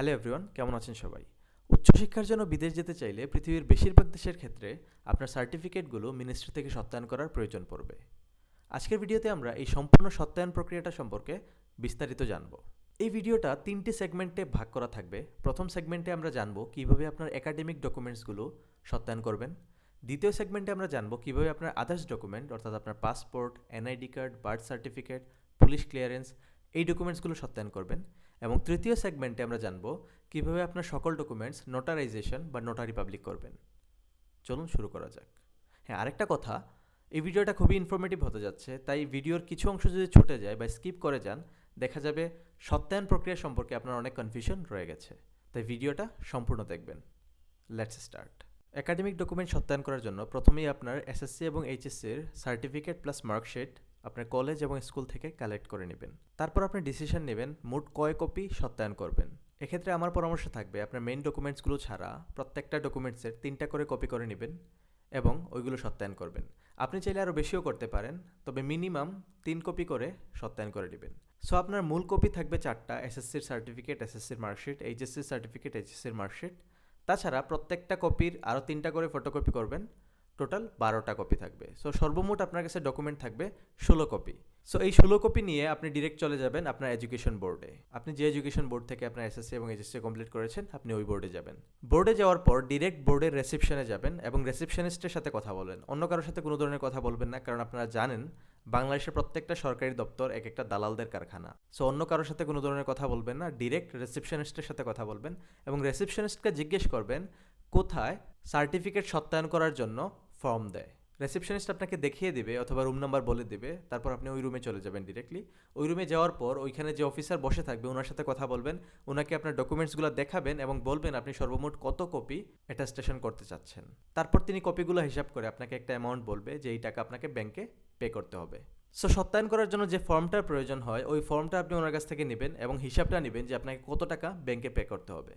Hello everyone, কেমন আছেন সবাই? উচ্চশিক্ষার জন্য বিদেশ যেতে চাইলে পৃথিবীর বেশিরভাগ দেশের ক্ষেত্রে আপনার সার্টিফিকেটগুলো মিনিস্ট্রি থেকে সত্যায়ন করার প্রয়োজন পড়বে। আজকের ভিডিওতে আমরা এই সম্পূর্ণ সত্যায়ন প্রক্রিয়াটা সম্পর্কে বিস্তারিত জানব। এই ভিডিওটা তিনটি সেগমেন্টে ভাগ করা থাকবে। প্রথম সেগমেন্টে আমরা জানব কীভাবে আপনার একাডেমিক ডকুমেন্টসগুলো সত্যায়ন করবেন। দ্বিতীয় সেগমেন্টে আমরা জানব কীভাবে আপনার আদার্স ডকুমেন্ট, অর্থাৎ আপনার passport, NID card, birth certificate, police clearance, এই ডকুমেন্টসগুলো সত্যায়ন করবেন। এবং তৃতীয় সেগমেন্টে আমরা জানব কীভাবে আপনার সকল ডকুমেন্টস নোটারাইজেশন বা নোটারি পাবলিক করবেন। চলুন শুরু করা যাক। হ্যাঁ আরেকটা কথা, এই ভিডিওটা খুবই ইনফরমেটিভ হতে যাচ্ছে, তাই ভিডিওর কিছু অংশ যদি ছুটে যায় বা স্কিপ করে যান, দেখা যাবে সত্যায়ন প্রক্রিয়া সম্পর্কে আপনার অনেক কনফিউশন রয়ে গেছে। তাই ভিডিওটা সম্পূর্ণ দেখবেন। লেটস স্টার্ট একাডেমিক ডকুমেন্ট সত্যায়ন করার জন্য প্রথমেই আপনার এসএসসি এবং এইচএসসির সার্টিফিকেট প্লাস মার্কশিট আপনার কলেজ এবং স্কুল থেকে কালেক্ট করে নেবেন। তারপর আপনি ডিসিশন নেবেন, মোট কয় কপি সত্যায়ন করবেন। এক্ষেত্রে আমার পরামর্শ থাকবে আপনার মেইন ডকুমেন্টসগুলো ছাড়া প্রত্যেকটা ডকুমেন্টসের তিনটা করে কপি করে নেবেন এবং ওইগুলো সত্যায়ন করবেন। আপনি চাইলে আরও বেশিও করতে পারেন, তবে মিনিমাম তিন কপি করে সত্যায়ন করে নেবেন। সো আপনার মূল কপি থাকবে চারটা এসএসসির সার্টিফিকেট এসএসসির মার্কশিট এইচএসসির সার্টিফিকেট এইচএসসির মার্কশিট তাছাড়া প্রত্যেকটা কপির আরও তিনটা করে ফটোকপি করবেন। টোটাল বারোটা কপি থাকবে। সো সর্বমোট আপনার কাছে ডকুমেন্ট থাকবে ষোলো কপি সো এই ষোলো কপি নিয়ে আপনি ডিরেক্ট চলে যাবেন আপনার এডুকেশন বোর্ডে আপনি যে এডুকেশন বোর্ড থেকে আপনার এসএসসি এবং এইচএসসি কমপ্লিট করেছেন, আপনি ওই বোর্ডে যাবেন। বোর্ডে যাওয়ার পর ডিরেক্ট বোর্ডের রিসেপশনে যাবেন এবং রিসেপশনিস্টের সাথে কথা বলবেন অন্য কারোর সাথে কোনো ধরনের কথা বলবেন না, কারণ আপনারা জানেন বাংলাদেশের প্রত্যেকটা সরকারি দপ্তর এক একটা দালালদের কারখানা। সো অন্য কারোর সাথে কোনো ধরনের কথা বলবেন না ডিরেক্ট রিসেপশনিস্টের সাথে কথা বলবেন এবং রিসেপশনিস্টকে জিজ্ঞেস করবেন, কোথায় সার্টিফিকেট সত্যায়ন করার জন্য ফর্ম দেয়। রিসেপশনিস্ট আপনাকে দেখিয়ে দেবে অথবা রুম নাম্বার বলে দেবে, তারপর আপনি ওই রুমে চলে যাবেন ডিরেক্টলি ওই রুমে যাওয়ার পর ওইখানে যে অফিসার বসে থাকবে ওনার সাথে কথা বলবেন ওনাকে আপনার ডকুমেন্টসগুলো দেখাবেন এবং বলবেন আপনি সর্বমোট কত কপি অ্যাটাস্টেশন করতে চাচ্ছেন। তারপর তিনি কপিগুলো হিসাব করে আপনাকে একটা অ্যামাউন্ট বলবে যে এই টাকা আপনাকে ব্যাংকে পে করতে হবে। সো সত্যায়ন করার জন্য যে ফর্মটার প্রয়োজন হয়, ওই ফর্মটা আপনি ওনার কাছ থেকে নেবেন এবং হিসাবটা নেবেন যে আপনাকে কত টাকা ব্যাংকে পে করতে হবে।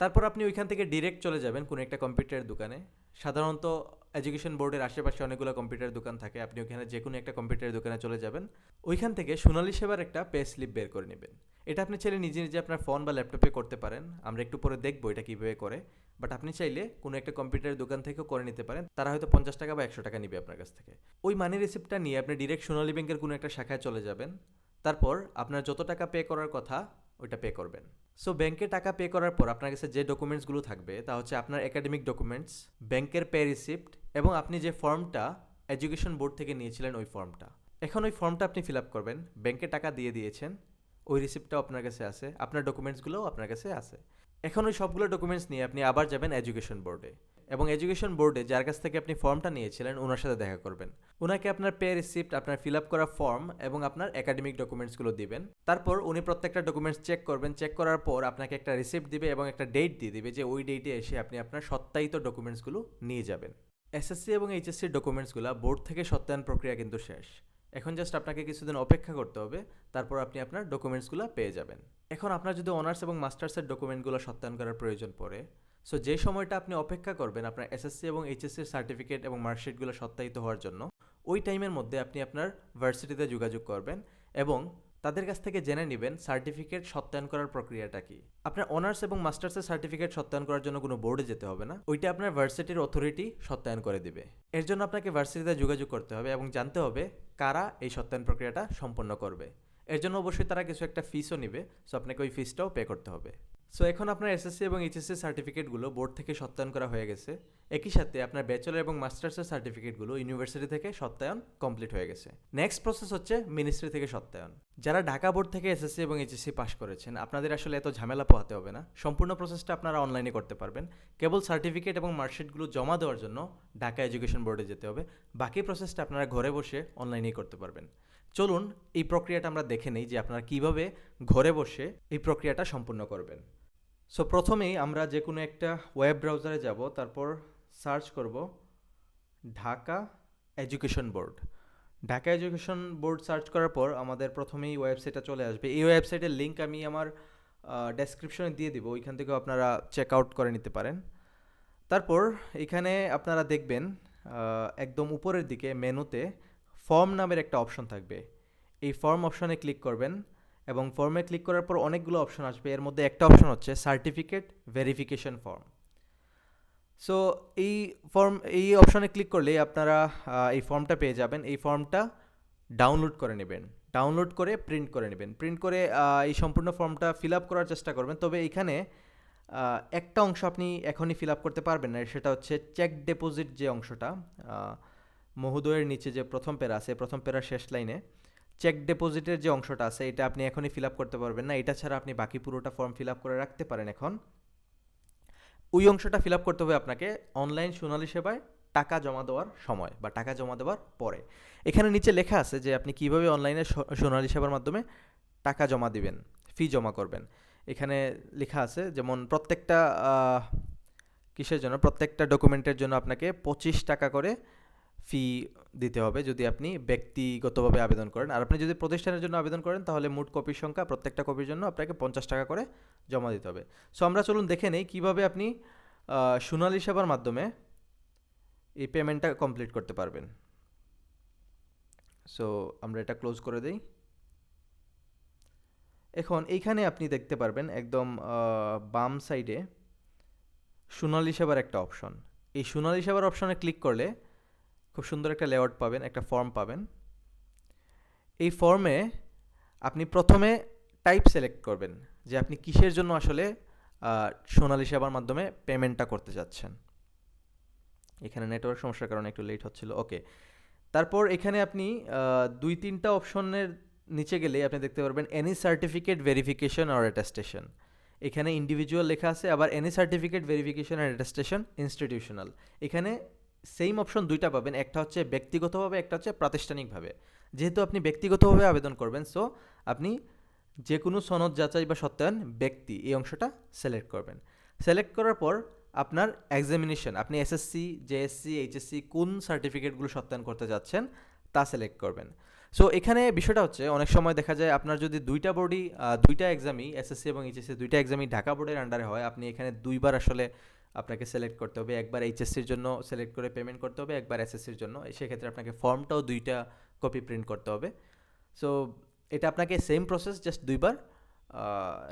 তারপর আপনি ওইখান থেকে ডিরেক্ট চলে যাবেন কোনো একটা কম্পিউটারের দোকানে। সাধারণত এডুকেশন বোর্ডের আশেপাশে অনেকগুলো কম্পিউটার দোকান থাকে। আপনি ওইখানে যে কোনো একটা কম্পিউটারের দোকানে চলে যাবেন। ওইখান থেকে সোনালী সেবার একটা পে স্লিপ বের করে নেবেন। এটা আপনি চাইলে নিজে নিজে আপনার ফোন বা ল্যাপটপে করতে পারেন। আমরা একটু পরে দেখব এটা কীভাবে করে। বাট আপনি চাইলে কোনো একটা কম্পিউটারের দোকান থেকেও করে নিতে পারেন। তারা হয়তো পঞ্চাশ টাকা বা একশো টাকা নিবে আপনার কাছ থেকে। ওই মানি রিসিপ্টটা নিয়ে আপনি ডিরেক্ট সোনালী ব্যাংকের কোনো একটা শাখায় চলে যাবেন। তারপর আপনার যত টাকা পে করার কথা, ওইটা পে করবেন। সো ব্যাংকে টাকা পে করার পর আপনার কাছে যে ডকুমেন্টসগুলো থাকবে, তা হচ্ছে আপনার একাডেমিক ডকুমেন্টস ব্যাংকের পে রিসিপ্ট এবং আপনি যে ফর্মটা এডুকেশন বোর্ড থেকে নিয়েছিলেন ওই ফর্মটা এখন ওই ফর্মটা আপনি ফিল আপ করবেন ব্যাংকে টাকা দিয়ে দিয়েছেন, ওই রিসিপ্টটাও আপনার কাছে আছে, আপনার ডকুমেন্টসগুলোও আপনার কাছে আছে। এখন ওই সবগুলো ডকুমেন্টস নিয়ে আপনি আবার যাবেন এডুকেশন বোর্ডে এবং এডুকেশন বোর্ডে যার কাছ থেকে আপনি ফর্মটা নিয়েছিলেন ওনার সাথে দেখা করবেন। ওনাকে আপনার পে রিসিপ্ট, আপনার ফিল আপ করা ফর্ম এবং আপনার একাডেমিক ডকুমেন্টসগুলো দিবেন। তারপর উনি প্রত্যেকটা ডকুমেন্টস চেক করবেন। চেক করার পর আপনাকে একটা রিসিপ্ট দিবে এবং একটা ডেট দিয়ে দিবে যে ওই ডেটে এসে আপনি আপনার সত্যায়িত ডকুমেন্টসগুলো নিয়ে যাবেন। এসএসসি এবং এইচএসসির ডকুমেন্টসগুলো বোর্ড থেকে সত্যায়ন প্রক্রিয়া কিন্তু শেষ। এখন জাস্ট আপনাকে কিছুদিন অপেক্ষা করতে হবে, তারপর আপনি আপনার ডকুমেন্টসগুলো পেয়ে যাবেন। এখন আপনার যদি অনার্স এবং মাস্টার্সের ডকুমেন্টগুলো সত্যায়ন করার প্রয়োজন পড়ে সো যে সময়টা আপনি অপেক্ষা করবেন আপনার এসএসসি এবং এইচএসসির সার্টিফিকেট এবং মার্কশিটগুলো সত্যায়িত হওয়ার জন্য, ওই টাইমের মধ্যে আপনি আপনার ভার্সিটিতে যোগাযোগ করবেন এবং তাদের কাছ থেকে জেনে নেবেন সার্টিফিকেট সত্যায়ন করার প্রক্রিয়াটা কি। আপনার অনার্স এবং মাস্টার্সের সার্টিফিকেট সত্যায়ন করার জন্য কোনো বোর্ডে যেতে হবে না, ওইটা আপনার ভার্সিটির অথরিটি সত্যায়ন করে দিবে। এর জন্য আপনাকে ভার্সিটিতে যোগাযোগ করতে হবে এবং জানতে হবে কারা এই সত্যায়ন প্রক্রিয়াটা সম্পন্ন করবে। এর জন্য অবশ্যই তারা কিছু একটা ফিসও নেবে সো আপনাকে ওই ফিসটাও পে করতে হবে। সো এখন আপনার এসএসসি এবং এইচএসসি সার্টিফিকেটগুলো বোর্ড থেকে সত্যায়ন করা হয়ে গেছে। একই সাথে আপনার ব্যাচেলর এবং মাস্টার্সের সার্টিফিকেটগুলো ইউনিভার্সিটি থেকে সত্যায়ন কমপ্লিট হয়ে গেছে। নেক্সট প্রসেস হচ্ছে মিনিস্ট্রি থেকে সত্যায়ন। যারা ঢাকা বোর্ড থেকে এসএসসি এবং এইচএসসি পাশ করেছেন, আপনাদের আসলে এত ঝামেলা পোহাতে হবে না। সম্পূর্ণ প্রসেসটা আপনারা অনলাইনে করতে পারবেন। কেবল সার্টিফিকেট এবং মার্কশিটগুলো জমা দেওয়ার জন্য ঢাকা এডুকেশন বোর্ডে যেতে হবে। বাকি প্রসেসটা আপনারা ঘরে বসে অনলাইনেই করতে পারবেন। চলুন, এই প্রক্রিয়াটা আমরা দেখে নেই যে আপনারা কীভাবে ঘরে বসে এই প্রক্রিয়াটা সম্পূর্ণ করবেন। সো প্রথমেই আমরা যে কোনো একটা ওয়েব ব্রাউজারে যাব, তারপর সার্চ করব Dhaka education board Dhaka education board search করার পর আমাদের প্রথমেই ওয়েবসাইটটা চলে আসবে। এই ওয়েবসাইটের লিঙ্ক আমি আমার ডেসক্রিপশনে দিয়ে দিব, ওইখান থেকেও আপনারা চেক আউট করে নিতে পারেন। তারপর এখানে আপনারা দেখবেন একদম উপরের দিকে মেনুতে ফর্ম নামের একটা অপশন থাকবে। এই ফর্ম অপশনে ক্লিক করবেন। এবং ফর্মে ক্লিক করার পর অনেকগুলো অপশন আসবে। এর মধ্যে একটা অপশন হচ্ছে সার্টিফিকেট ভেরিফিকেশন ফর্ম সো এই ফর্ম এই অপশনে ক্লিক করলেই আপনারা এই ফর্মটা পেয়ে যাবেন। এই ফর্মটা ডাউনলোড করে নেবেন। ডাউনলোড করে প্রিন্ট করে নেবেন। প্রিন্ট করে এই সম্পূর্ণ ফর্মটা ফিল আপ করার চেষ্টা করবেন। তবে এখানে একটা অংশ আপনি এখনই ফিল আপ করতে পারবেন না। সেটা হচ্ছে চেক ডিপোজিট যে অংশটা মহোদয়ের নিচে যে প্রথম পেরা আছে, প্রথম পেরার শেষ লাইনে চেক ডিপোজিটের যে অংশটা আছে, এটা আপনি এখনই ফিল আপ করতে পারবেন না। এটা ছাড়া আপনি বাকি পুরোটা ফর্ম ফিল আপ করে রাখতে পারেন এখন। ওই অংশটা ফিল আপ করতে হবে আপনাকে অনলাইন সোনালী সেবায় টাকা জমা দেওয়ার সময় বা টাকা জমা দেওয়ার পরে। এখানে নিচে লেখা আছে যে আপনি কীভাবে অনলাইনে সোনালী সেবার মাধ্যমে টাকা জমা দিবেন ফি জমা করবেন। এখানে লেখা আছে যেমন প্রত্যেকটা কিসের জন্য? প্রত্যেকটা ডকুমেন্টের জন্য আপনাকে পঁচিশ টাকা করে ফি দিতে হবে যদি আপনি ব্যক্তিগতভাবে আবেদন করেন। আর আপনি যদি প্রতিষ্ঠানের জন্য আবেদন করেন, তাহলে মোট কপির সংখ্যা প্রত্যেকটা কপির জন্য আপনাকে পঞ্চাশ টাকা করে জমা দিতে হবে। সো আমরা চলুন দেখে নেই কীভাবে আপনি সোনালি সেবার মাধ্যমে এই পেমেন্টটা কমপ্লিট করতে পারবেন। সো আমরা এটা ক্লোজ করে দিই। এখন এইখানে আপনি দেখতে পারবেন একদম বাম সাইডে সোনালী সেবার একটা অপশন এই সোনালি সেবার অপশনে ক্লিক করলে খুব সুন্দর একটা লেআউট পাবেন, একটা ফর্ম পাবেন। এই ফর্মে আপনি প্রথমে টাইপ সিলেক্ট করবেন যে আপনি কিসের জন্য আসলে সোনালী সেবার মাধ্যমে পেমেন্টটা করতে যাচ্ছেন এখানে নেটওয়ার্ক সমস্যার কারণে একটু লেট হচ্ছিল ওকে তারপর এখানে আপনি দুই তিনটা অপশনের নিচে গেলে আপনি দেখতে পারবেন এনি সার্টিফিকেট ভেরিফিকেশন আর অ্যাটাস্টেশন এখানে ইন্ডিভিজুয়াল লেখা আছে, আবার এনি সার্টিফিকেট ভেরিফিকেশন আর অ্যাটাস্টেশন ইনস্টিটিউশনাল এখানে সেম অপশন দুইটা পাবেন। একটা হচ্ছে ব্যক্তিগতভাবে, একটা হচ্ছে প্রাতিষ্ঠানিকভাবে। যেহেতু আপনি ব্যক্তিগতভাবে আবেদন করবেন সো আপনি যে কোনো সনদ যাচাই বা সত্যায়ন ব্যক্তি এই অংশটা সিলেক্ট করবেন। সিলেক্ট করার পর আপনার এক্সামিনেশন আপনি এসএসসি জেএসসি এইচএসসি কোন সার্টিফিকেটগুলো সত্যায়ন করতে যাচ্ছেন তা সিলেক্ট করবেন। সো এখানে বিষয়টা হচ্ছে, অনেক সময় দেখা যায় আপনার যদি দুইটা বোর্ডই দুইটা এক্সামই এসএসসি এবং এইচএসসি দুইটা এক্সামই ঢাকা বোর্ডের আন্ডারে হয়, আপনি এখানে দুইবার আসলে আপনাকে সিলেক্ট করতে হবে। একবার এইচএসসির জন্য সিলেক্ট করে পেমেন্ট করতে হবে, একবার এসএসসির জন্য। সেক্ষেত্রে আপনাকে ফর্মটাও দুইটা কপি প্রিন্ট করতে হবে। সো এটা আপনাকে সেম প্রসেস জাস্ট দুইবার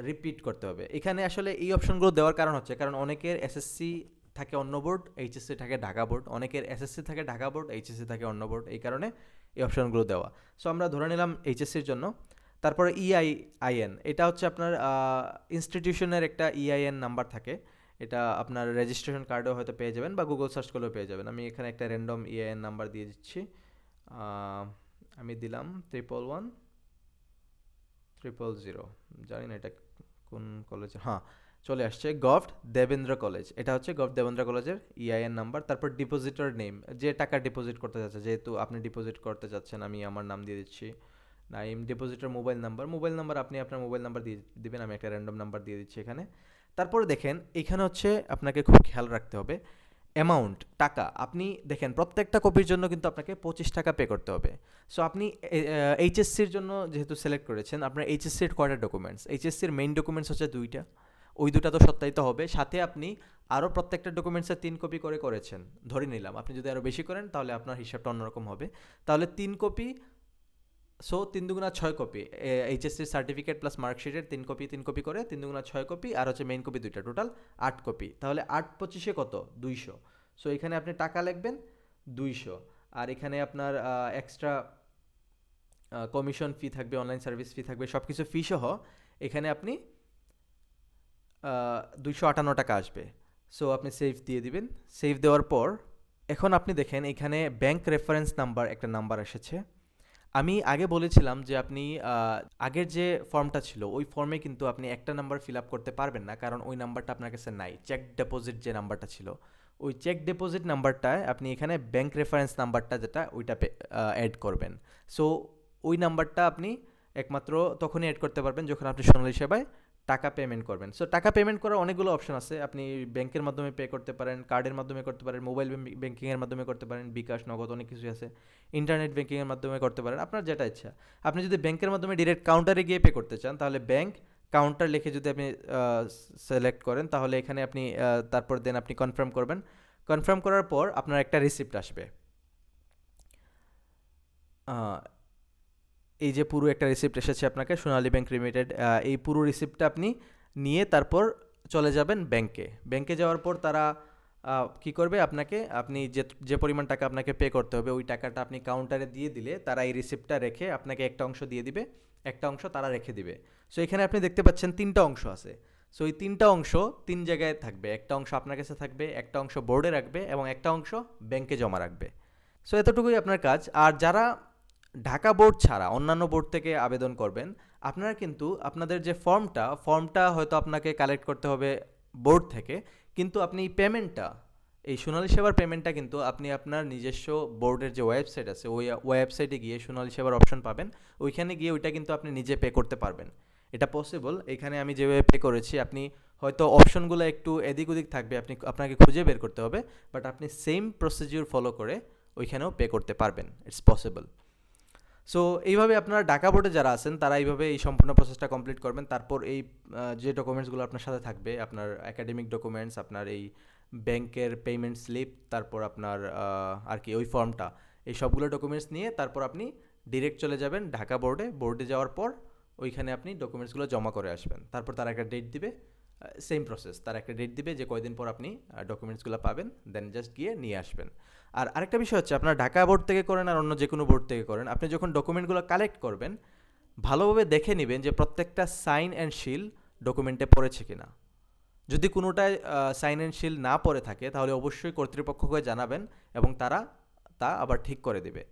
রিপিট করতে হবে। এখানে আসলে এই অপশনগুলো দেওয়ার কারণ হচ্ছে, কারণ অনেকের এসএসসি থাকে অন্য বোর্ড এইচএসসি থাকে ঢাকা বোর্ড অনেকের এসএসসি থাকে ঢাকা বোর্ড এইচএসসি থাকে অন্য বোর্ড এই কারণে এই অপশনগুলো দেওয়া। সো আমরা ধরে নিলাম এইচএসসির জন্য। তারপরে E ইআই আইএন এটা হচ্ছে আপনার ইনস্টিটিউশনের একটা E ইআইএন নাম্বার থাকে। এটা আপনার রেজিস্ট্রেশন কার্ডেও হয়তো পেয়ে যাবেন বা গুগল সার্চ করলেও পেয়ে যাবেন। আমি এখানে একটা র্যান্ডম ইআইএন নাম্বার দিয়ে দিচ্ছি। আমি দিলাম ট্রিপল ওয়ান ট্রিপল জিরো জানি না এটা কোন কলেজ হ্যাঁ চলে আসছে গভট দেবেন্দ্র কলেজ এটা হচ্ছে গভট দেবেন্দ্র কলেজের ইআইএন নাম্বার তারপর ডিপোজিটর নেম যে টাকা ডিপোজিট করতে যাচ্ছে, যেহেতু আপনি ডিপোজিট করতে যাচ্ছেন, আমি আমার নাম দিয়ে দিচ্ছি। Naim depositor mobile number mobile number আপনি আপনার মোবাইল নাম্বার দিয়ে দিবেন, আমি একটা র্যান্ডম নাম্বার দিয়ে দিচ্ছি এখানে। তারপরে দেখেন, এখানে হচ্ছে আপনাকে খুব খেয়াল রাখতে হবে অ্যামাউন্ট টাকা। আপনি দেখেন, প্রত্যেকটা কপির জন্য কিন্তু আপনাকে পঁচিশ টাকা পে করতে হবে। সো আপনি এইচএসসির জন্য যেহেতু সিলেক্ট করেছেন, আপনার এইচএসসির কয়টা ডকুমেন্টস এইচএসসির মেইন ডকুমেন্টস হচ্ছে দুইটা। ওই দুটা তো সত্যায়িত হবে। সাথে আপনি আরও প্রত্যেকটা ডকুমেন্টসের তিন কপি করে করেছেন। ধরে নিলাম, আপনি যদি আরও বেশি করেন, তাহলে আপনার হিসাবটা অন্যরকম হবে। তাহলে তিন কপি সো তিন দুগুণা ছয় কপি এইচএসসির সার্টিফিকেট প্লাস মার্কশিটের তিন কপি তিন কপি করে তিন দুগুণা ছয় কপি আর হচ্ছে মেইন কপি দুইটা টোটাল আট কপি তাহলে আট পঁচিশে কত? দুইশো। সো এখানে আপনি টাকা লিখবেন, দুইশো। আর এখানে আপনার এক্সট্রা কমিশন ফি থাকবে অনলাইন সার্ভিস ফি থাকবে সব কিছু ফি সহ এখানে আপনি দুইশো আটান্ন টাকা আসবে। সো আপনি সেভ দিয়ে দিবেন। সেভ দেওয়ার পর, এখন আপনি দেখেন এখানে ব্যাংক রেফারেন্স নাম্বার একটা নাম্বার এসেছে। আমি আগে বলেছিলাম যে আপনি আগের যে ফর্মটা ছিল, ওই ফর্মে কিন্তু আপনি একটা নাম্বার ফিল আপ করতে পারবেন না, কারণ ওই নাম্বারটা আপনার কাছে নাই। চেক ডিপোজিট যে নাম্বারটা ছিল, ওই চেক ডিপোজিট নাম্বারটায় আপনি এখানে ব্যাংক রেফারেন্স নাম্বারটা যেটা, ওইটা অ্যাড করবেন। সো ওই নাম্বারটা আপনি একমাত্র তখনই অ্যাড করতে পারবেন যখন আপনি সোনালী সেবায় টাকা পেমেন্ট করবেন। সো টাকা পেমেন্ট করার অনেকগুলো অপশন আছে। আপনি ব্যাংকের মাধ্যমে পে করতে পারেন কার্ডের মাধ্যমে করতে পারেন মোবাইল ব্যাংকিংয়ের মাধ্যমে করতে পারেন, বিকাশ, নগদ অনেক কিছু আছে। ইন্টারনেট ব্যাংকিংয়ের মাধ্যমে করতে পারেন, আপনার যেটা ইচ্ছা। আপনি যদি ব্যাংকের মাধ্যমে ডিরেক্ট কাউন্টারে গিয়ে পে করতে চান, তাহলে ব্যাংক কাউন্টার লিখে যদি আপনি সিলেক্ট করেন, তাহলে এখানে আপনি তারপর দেন আপনি কনফার্ম করবেন। কনফার্ম করার পর আপনার একটা রিসিপ্ট আসবে। এই যে পুরো একটা রিসিপ্ট এসেছে আপনাকে সোনালী ব্যাংক লিমিটেড এই পুরো রিসিপ্টটা আপনি নিয়ে তারপর চলে যাবেন ব্যাংকে ব্যাংকে যাওয়ার পর তারা কি করবে আপনাকে, আপনি যে যে পরিমাণ টাকা আপনাকে পে করতে হবে, ওই টাকাটা আপনি কাউন্টারে দিয়ে দিলে তারা এই রিসিপ্টটা রেখে আপনাকে একটা অংশ দিয়ে দিবে, একটা অংশ তারা রেখে দিবে। সো এখানে আপনি দেখতে পাচ্ছেন তিনটা অংশ আছে। সো এই তিনটা অংশ তিন জায়গায় থাকবে। একটা অংশ আপনার কাছে থাকবে, একটা অংশ বোর্ডে রাখবে এবং একটা অংশ ব্যাংকে জমা রাখবে। সো এতটুকুই আপনার কাজ। আর যারা ঢাকা বোর্ড ছাড়া অন্যান্য বোর্ড থেকে আবেদন করবেন। আপনারা কিন্তু আপনাদের যে ফর্মটা ফর্মটা হয়তো আপনাকে কালেক্ট করতে হবে বোর্ড থেকে, কিন্তু আপনি পেমেন্টটা এই সোনালী সেবার পেমেন্টটা কিন্তু আপনি আপনার নিজস্ব বোর্ডের যে ওয়েবসাইট আছে, ওই ওয়েবসাইটে গিয়ে সোনালী সেবার অপশন পাবেন। ওইখানে গিয়ে ওইটা কিন্তু আপনি নিজে পে করতে পারবেন। এটা পসিবল এখানে আমি যেভাবে পে করেছি, আপনি হয়তো অপশনগুলো একটু এদিক ওদিক থাকবে, আপনি আপনাকে খুঁজে বের করতে হবে বাট আপনি সেম প্রসিজিওর ফলো করে ওইখানেও পে করতে পারবেন। ইটস পসিবল সো এইভাবে আপনারা ঢাকা বোর্ডে যারা আছেন, তারা এইভাবে এই সম্পূর্ণ প্রসেসটা কমপ্লিট করবেন। তারপর এই যে ডকুমেন্টসগুলো আপনার সাথে থাকবে, আপনার একাডেমিক ডকুমেন্টস আপনার এই ব্যাংকের পেমেন্ট স্লিপ তারপর আপনার আর কি ওই ফর্মটা এই সবগুলো ডকুমেন্টস নিয়ে তারপর আপনি ডিরেক্ট চলে যাবেন ঢাকা বোর্ডে। বোর্ডে যাওয়ার পর ওইখানে আপনি ডকুমেন্টসগুলো জমা করে আসবেন। তারপর তারা একটা ডেট দিবে। সেম প্রসেস তার একটা ডেট দিবে যে কয়দিন পর আপনি ডকুমেন্টসগুলো পাবেন দেন জাস্ট গিয়ে নিয়ে আসবেন। আর আরেকটা বিষয় হচ্ছে, আপনার ঢাকা বোর্ড থেকে করেন আর অন্য যে কোনো বোর্ড থেকে করেন, আপনি যখন ডকুমেন্টগুলো কালেক্ট করবেন, ভালোভাবে দেখে নেবেন যে প্রত্যেকটা সাইন অ্যান্ড শিল ডকুমেন্টে পড়েছে কি না যদি কোনোটায় সাইন অ্যান্ড শিল না পড়ে থাকে, তাহলে অবশ্যই কর্তৃপক্ষকে জানাবেন এবং তারা তা আবার ঠিক করে দেবে।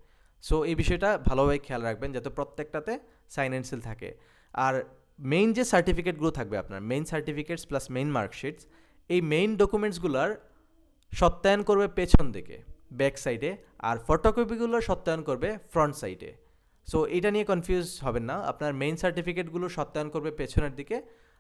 সো এই বিষয়টা ভালোভাবে খেয়াল রাখবেন, যাতে প্রত্যেকটাতে সাইন অ্যান্ড সিল থাকে। আর মেইন যে সার্টিফিকেটগুলো থাকবে আপনার main certificates plus main marksheets এই মেইন ডকুমেন্টসগুলোর সত্যায়ন করবে পেছন দিকে ব্যাক সাইডে আর ফটোকপিগুলো সত্যায়ন করবে ফ্রন্ট সাইডে সো এটা নিয়ে কনফিউজ হবেন না, আপনার মেইন সার্টিফিকেটগুলো সত্যায়ন করবে পেছনের দিকে,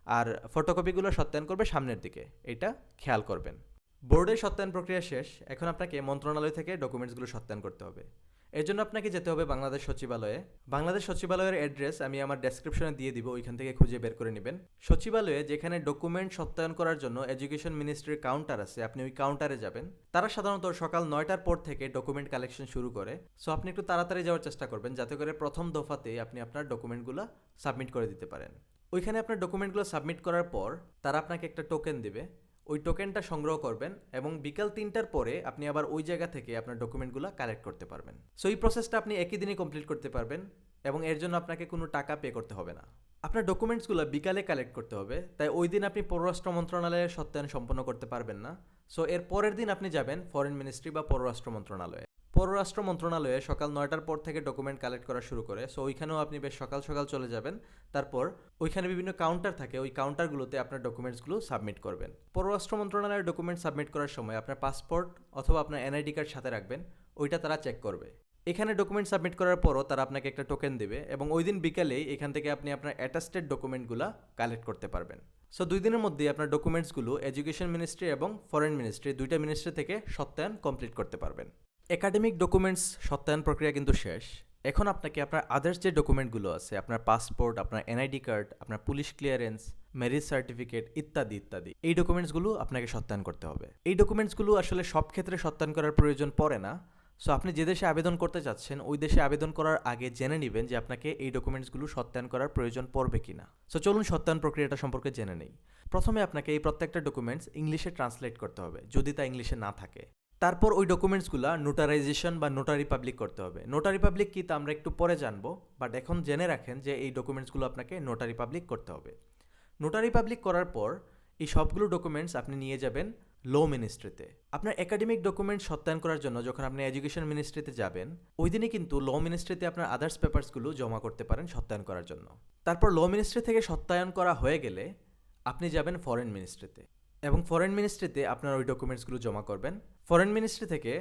আর ফটোকপিগুলো সত্যায়ন করবে সামনের দিকে, এটা খেয়াল করবেন। বোর্ডের সত্যায়ন প্রক্রিয়া শেষ, এখন আপনাকে মন্ত্রণালয় থেকে ডকুমেন্টসগুলো সত্যায়ন করতে হবে। এর জন্য আপনাকে যেতে হবে বাংলাদেশ সচিবালয়ে। বাংলাদেশ সচিবালয়ের অ্যাড্রেস আমি আমার ডেসক্রিপশনে দিয়ে দিব, ওইখান থেকে খুঁজে বের করে নেবেন। সচিবালয়ে যেখানে ডকুমেন্ট সত্যায়ন করার জন্য এডুকেশন মিনিস্ট্রির কাউন্টার আছে, আপনি ওই কাউন্টারে যাবেন। তারা সাধারণত সকাল নয়টার পর থেকে ডকুমেন্ট কালেকশন শুরু করে। সো আপনি একটু তাড়াতাড়ি যাওয়ার চেষ্টা করবেন, যাতে করে প্রথম দফাতে আপনি আপনার ডকুমেন্টগুলো সাবমিট করে দিতে পারেন। ওইখানে আপনার ডকুমেন্টগুলো সাবমিট করার পর তারা আপনাকে একটা টোকেন দিবে। ওই টোকেনটা সংগ্রহ করবেন এবং বিকাল তিনটার পরে আপনি আবার ওই জায়গা থেকে আপনার ডকুমেন্টগুলো কালেক্ট করতে পারবেন। সো এই প্রসেসটা আপনি একই দিনে কমপ্লিট করতে পারবেন এবং এর জন্য আপনাকে কোনো টাকা পে করতে হবে না। আপনার ডকুমেন্টসগুলো বিকালে কালেক্ট করতে হবে, তাই ওই দিন আপনি পররাষ্ট্র মন্ত্রণালয়ের সত্যায়ন সম্পন্ন করতে পারবেন না। সো এর পরের দিন আপনি যাবেন ফরেন মিনিস্ট্রি বা পররাষ্ট্র মন্ত্রণালয়ে। পররাষ্ট্র মন্ত্রণালয়ে সকাল নয়টার পর থেকে ডকুমেন্ট কালেক্ট করা শুরু করে। সো ওইখানেও আপনি বেশ সকাল সকাল চলে যাবেন। তারপর ওইখানে বিভিন্ন কাউন্টার থাকে। ওই কাউন্টারগুলোতে আপনার ডকুমেন্টসগুলো সাবমিট করবেন। পররাষ্ট্র মন্ত্রণালয়ের ডকুমেন্ট সাবমিট করার সময় আপনার পাসপোর্ট অথবা আপনার এনআইডি কার্ড সাথে রাখবেন। ওইটা তারা চেক করবে। এখানে ডকুমেন্ট সাবমিট করার পরও তারা আপনাকে একটা টোকেন দেবে এবং ওই দিন বিকালেই এখান থেকে আপনি আপনার অ্যাটাস্টেড ডকুমেন্টগুলো কালেক্ট করতে পারবেন। সো দুই দিনের মধ্যেই আপনার ডকুমেন্টসগুলো এডুকেশন মিনিস্ট্রি এবং ফরেন মিনিস্ট্রি দুইটা মিনিস্ট্রি থেকে সত্যায়ন কমপ্লিট করতে পারবেন। একাডেমিক ডকুমেন্টস সত্যায়ন প্রক্রিয়া কিন্তু শেষ। এখন আপনাকে আপনার আদার্স যে ডকুমেন্টগুলো আছে, আপনার পাসপোর্ট আপনার এনআইডি কার্ড আপনার পুলিশ ক্লিয়ারেন্স ম্যারেজ সার্টিফিকেট ইত্যাদি ইত্যাদি, এই ডকুমেন্টসগুলো আপনাকে সত্যায়ন করতে হবে। এই ডকুমেন্টসগুলো আসলে সব ক্ষেত্রে সত্যায়ন করার প্রয়োজন পড়ে না। সো আপনি যে দেশে আবেদন করতে চাচ্ছেন ওই দেশে আবেদন করার আগে জেনে নেবেন যে আপনাকে এই ডকুমেন্টসগুলো সত্যায়ন করার প্রয়োজন পড়বে কিনা। সো চলুন সত্যায়ন প্রক্রিয়াটা সম্পর্কে জেনে নেই। প্রথমে আপনাকে এই প্রত্যেকটা ডকুমেন্টস ইংলিশে ট্রান্সলেট করতে হবে, যদি তা ইংলিশে না থাকে। তারপর ওই ডকুমেন্টসগুলো নোটারাইজেশন বা নোটারি পাবলিক করতে হবে। নোটারি পাবলিক কি তা আমরা একটু পরে জানব বাট এখন জেনে রাখেন যে এই ডকুমেন্টসগুলো আপনাকে নোটারি পাবলিক করতে হবে। নোটারি পাবলিক করার পর এই সবগুলো ডকুমেন্টস আপনি নিয়ে যাবেন লো মিনিস্ট্রিতে আপনার একাডেমিক ডকুমেন্ট সত্যায়ন করার জন্য যখন আপনি এডুকেশন মিনিস্ট্রিতে যাবেন, ওই দিনে কিন্তু ল মিনিস্ট্রিতে আপনার আদার্স পেপারসগুলো জমা করতে পারেন সত্যায়ন করার জন্য। তারপর ল মিনিস্ট্রি থেকে সত্যায়ন করা হয়ে গেলে আপনি যাবেন ফরেন মিনিস্ট্রিতে এবং ফরেন মিনিস্ট্রিতে আপনার ওই ডকুমেন্টসগুলো জমা করবেন। ফরেন মিনিস্ট্রি থেকে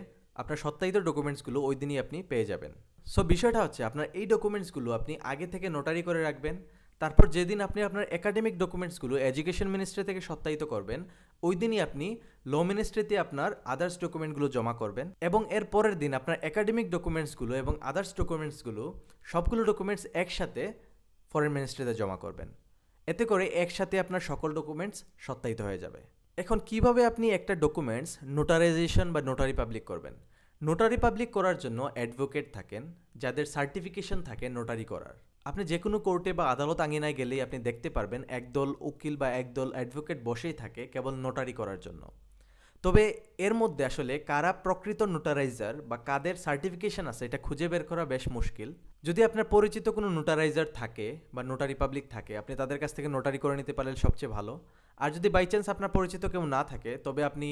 আপনার সত্যায়িত ডকুমেন্টসগুলো ওই দিনই আপনি পেয়ে যাবেন। সো বিষয়টা হচ্ছে আপনার এই ডকুমেন্টসগুলো আপনি আগে থেকে নোটারি করে রাখবেন, তারপর যেদিন আপনি আপনার একাডেমিক ডকুমেন্টসগুলো এডুকেশন মিনিস্ট্রি থেকে সত্যায়িত করবেন, ওই দিনই আপনি ল মিনিস্ট্রিতে আপনার আদার্স ডকুমেন্টগুলো জমা করবেন এবং এর পরের দিন আপনার একাডেমিক ডকুমেন্টসগুলো এবং আদার্স ডকুমেন্টসগুলো সবগুলো ডকুমেন্টস একসাথে ফরেন মিনিস্ট্রিতে জমা করবেন। এতে করে একসাথে আপনার সকল ডকুমেন্টস সত্যায়িত হয়ে যাবে। এখন কীভাবে আপনি একটা ডকুমেন্টস নোটারাইজেশন বা নোটারি পাবলিক করবেন? নোটারি পাবলিক করার জন্য অ্যাডভোকেট থাকেন, যাদের সার্টিফিকেশন থাকে নোটারি করার। আপনি যে কোনো কোর্টে বা আদালত আঙিনায় গেলেই আপনি দেখতে পারবেন, একদল উকিল বা একদল অ্যাডভোকেট বসেই থাকে কেবল নোটারি করার জন্য। তবে এর মধ্যে আসলে কারা প্রকৃত নোটারাইজার বা কাদের সার্টিফিকেশন আছে, এটা খুঁজে বের করা বেশ মুশকিল। যদি আপনার পরিচিত কোনো নোটারাইজার থাকে বা নোটারি পাবলিক থাকে, আপনি তাদের কাছ থেকে নোটারি করে নিতে পারলে সবচেয়ে ভালো। আর যদি বাই চান্স আপনার পরিচিত কেউ না থাকে, তবে আপনি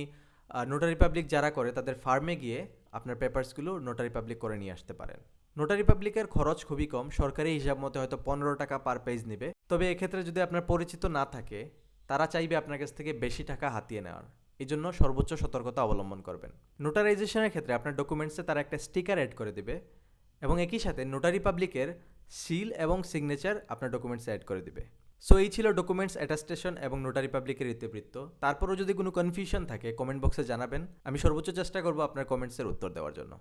নোটারি পাবলিক যারা করে, তাদের ফার্মে গিয়ে আপনার পেপারসগুলো নোটারি পাবলিক করে নিয়ে আসতে পারেন। নোটারি পাবলিকের খরচ খুবই কম, সরকারি হিসাব মতো হয়তো পনেরো টাকা পার পেজ নেবে। তবে এক্ষেত্রে যদি আপনার পরিচিত না থাকে, তারা চাইবে আপনার কাছ থেকে বেশি টাকা হাতিয়ে নেওয়ার। এই জন্য সর্বোচ্চ সতর্কতা অবলম্বন করবেন। নোটারাইজেশনের ক্ষেত্রে আপনার ডকুমেন্টসে তারা একটা স্টিকার অ্যাড করে দেবে এবং একই সাথে নোটারি পাবলিকের সিল এবং সিগনেচার আপনার ডকুমেন্টসে অ্যাড করে দিবে। সো এই ছিল ডকুমেন্টস অ্যাটাস্টেশন এবং নোটারি পাবলিকের ইতিবৃত্ত তারপরও যদি কোনো কনফিউশন থাকে কমেন্ট বক্সে জানাবেন। আমি সর্বোচ্চ চেষ্টা করব আপনার কমেন্টসের উত্তর দেওয়ার জন্য।